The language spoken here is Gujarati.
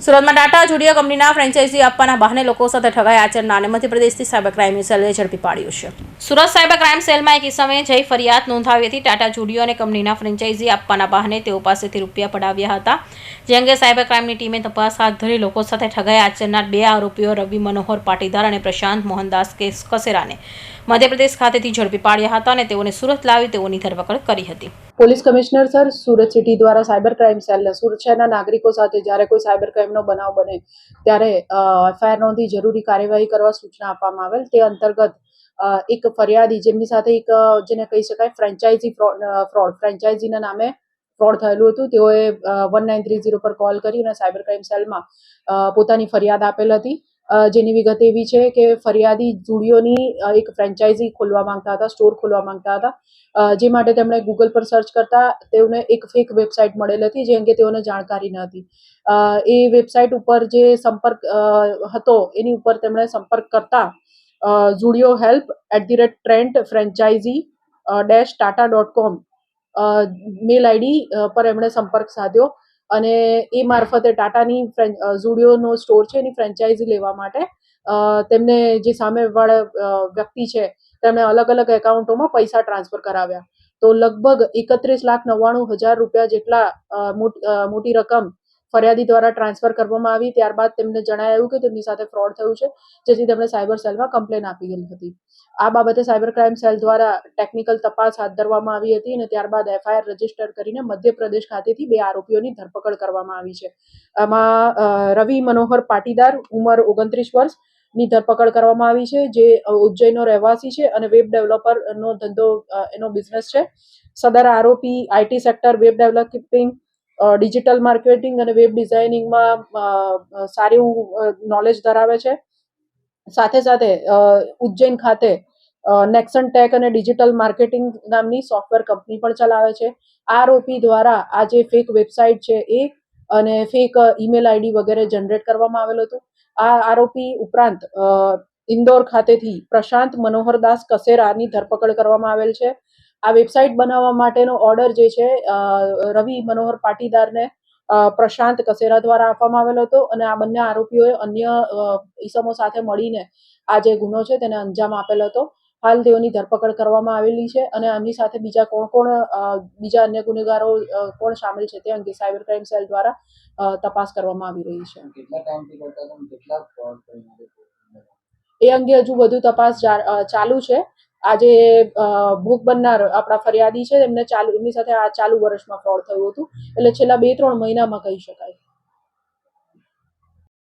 સુરતમાં ટાટા જુડિયો કંપનીના ફ્રેન્ચાઇઝી આપવાના બહાને લોકો સાથે ઠગાઈ આચરનારને મધ્યપ્રદેશથી સાયબર ક્રાઇમ સેલે ઝડપી પાડ્યું છે. સુરત સાયબર ક્રાઇમ સેલમાં એક ઇસમે જઈ ફરિયાદ નોંધાવી હતી. ટાટા જુડિયો અને કંપનીના ફ્રેન્ચાઇઝી આપવાના બહાને તેઓ પાસેથી રૂપિયા પડાવ્યા હતા. જે અંગે સાયબર ક્રાઇમની ટીમે તપાસ હાથ ધરી લોકો સાથે ઠગાઈ આચરનાર બે આરોપીઓ રવિ મનોહર પાટીદાર અને પ્રશાંત મોહનદાસ કેસ કસેરાને મધ્યપ્રદેશ ખાતેથી ઝડપી પાડ્યા હતા અને તેઓને સુરત લાવી તેઓની ધરપકડ કરી હતી. Police commissioner sir, Surat city દ્વારા સાયબર ક્રાઇમ સેલને સુરત શહેરના નાગરિકો સાથે જ્યારે કોઈ સાયબર ક્રાઇમનો બનાવ બને, ત્યારે એફઆઈઆર નોંધી જરૂરી કાર્યવાહી કરવા સૂચના આપવામાં આવેલ. તે અંતર્ગત એક ફરિયાદી જેમની સાથે એક જેને કહી શકાય ફ્રેન્ચાઇઝી ફ્રોડ ફ્રેન્ચાઇઝીના નામે ફ્રોડ થયેલું હતું. તેઓએ વન નાઇન થ્રી ઝીરો પર કોલ કરી અને સાયબર ક્રાઇમ સેલમાં પોતાની ફરિયાદ આપેલ હતી. જેની વિગત એવી છે કે ફરિયાદી જુડિયોની એક ફ્રેન્ચાઇઝી ખોલવા માંગતા હતા સ્ટોર ખોલવા માંગતા હતા. જે માટે તેમણે ગૂગલ પર સર્ચ કરતા તેઓને એક ફેક વેબસાઇટ મળેલ હતી, જે અંગે તેઓને જાણકારી ન હતી. એ વેબસાઇટ ઉપર જે સંપર્ક હતો, એની ઉપર તેમણે સંપર્ક કરતા Zudio help at the rate Trent franchise dash Tata dot com mail ID પર એમણે સંપર્ક સાધ્યો. અને એ મારફતે ટાટાની ઝુડિયોનો સ્ટોર છે, એની ફ્રેન્ચાઇઝી લેવા માટે તેમને જે સામેવાળા વ્યક્તિ છે, તેમણે અલગ અલગ એકાઉન્ટોમાં પૈસા ટ્રાન્સફર કરાવ્યા. તો લગભગ એકત્રીસ લાખ નવ્વાણું હજાર રૂપિયા જેટલા મોટી રકમ ફરિયાદી દ્વારા ટ્રાન્સફર કરવામાં આવી. ત્યારબાદ તેમને જણાવ્યું કે તેમની સાથે ફ્રોડ થયું છે, જેથી તેમણે સાયબર સેલમાં કમ્પ્લેન આપી ગઈ હતી. આ બાબતે સાયબર ક્રાઇમ સેલ દ્વારા ટેકનિકલ તપાસ હાથ ધરવામાં આવી હતી અને ત્યારબાદ એફઆઈઆર રજિસ્ટર કરીને મધ્યપ્રદેશ ખાતેથી બે આરોપીઓની ધરપકડ કરવામાં આવી છે. આમાં રવિ મનોહર પાટીદાર ઉંમર ઓગણત્રીસ વર્ષની ધરપકડ કરવામાં આવી છે, જે ઉજ્જૈનનો રહેવાસી છે અને વેબ ડેવલપરનો ધંધો એનો બિઝનેસ છે. સદર આરોપી IT sector web developing digital marketing અને વેબ ડિઝાઇનિંગમાં સારું નોલેજ ધરાવે છે. સાથે સાથે ઉજ્જૈન ખાતે નેક્સન ટેક અને ડિજિટલ માર્કેટિંગ નામની સોફ્ટવેર કંપની પણ ચલાવે છે. આ આરોપી દ્વારા આ જે ફેક વેબસાઇટ છે એ અને ફેક ઈમેલ આઈડી વગેરે જનરેટ કરવામાં આવેલો હતું. આ આરોપી ઉપરાંત ઇન્દોર ખાતેથી પ્રશાંત મનોહરદાસ કસેરાની ધરપકડ કરવામાં આવેલ છે. આ વેબસાઇટ બનાવવા માટેનો ઓર્ડર જે છે રવિ મનોહર પાટીદારને પ્રશાંત કસેરા દ્વારા આપવામાં આવેલો હતો અને આ બંને આરોપીઓએ અન્ય ઈસમો સાથે મળીને આ જે ગુનો છે તેને અંજામ આપેલો હતો. હાલ તેઓની ધરપકડ કરવામાં આવેલી છે અને આમની સાથે બીજા કોણ કોણ બીજા અન્ય ગુનેગારો કોણ સામેલ છે તે અંગે સાયબર ક્રાઇમ સેલ દ્વારા તપાસ કરવામાં આવી રહી છે. એ અંગે હજુ વધુ તપાસ ચાલુ છે. આજે ભોગ બનનાર આપણા ફરિયાદી છે, એમને ચાલુ, એમની સાથે આ ચાલુ વર્ષમાં ફ્રોડ થયું હતું. એટલે છેલ્લા બે ત્રણ મહિનામાં કહી શકાય.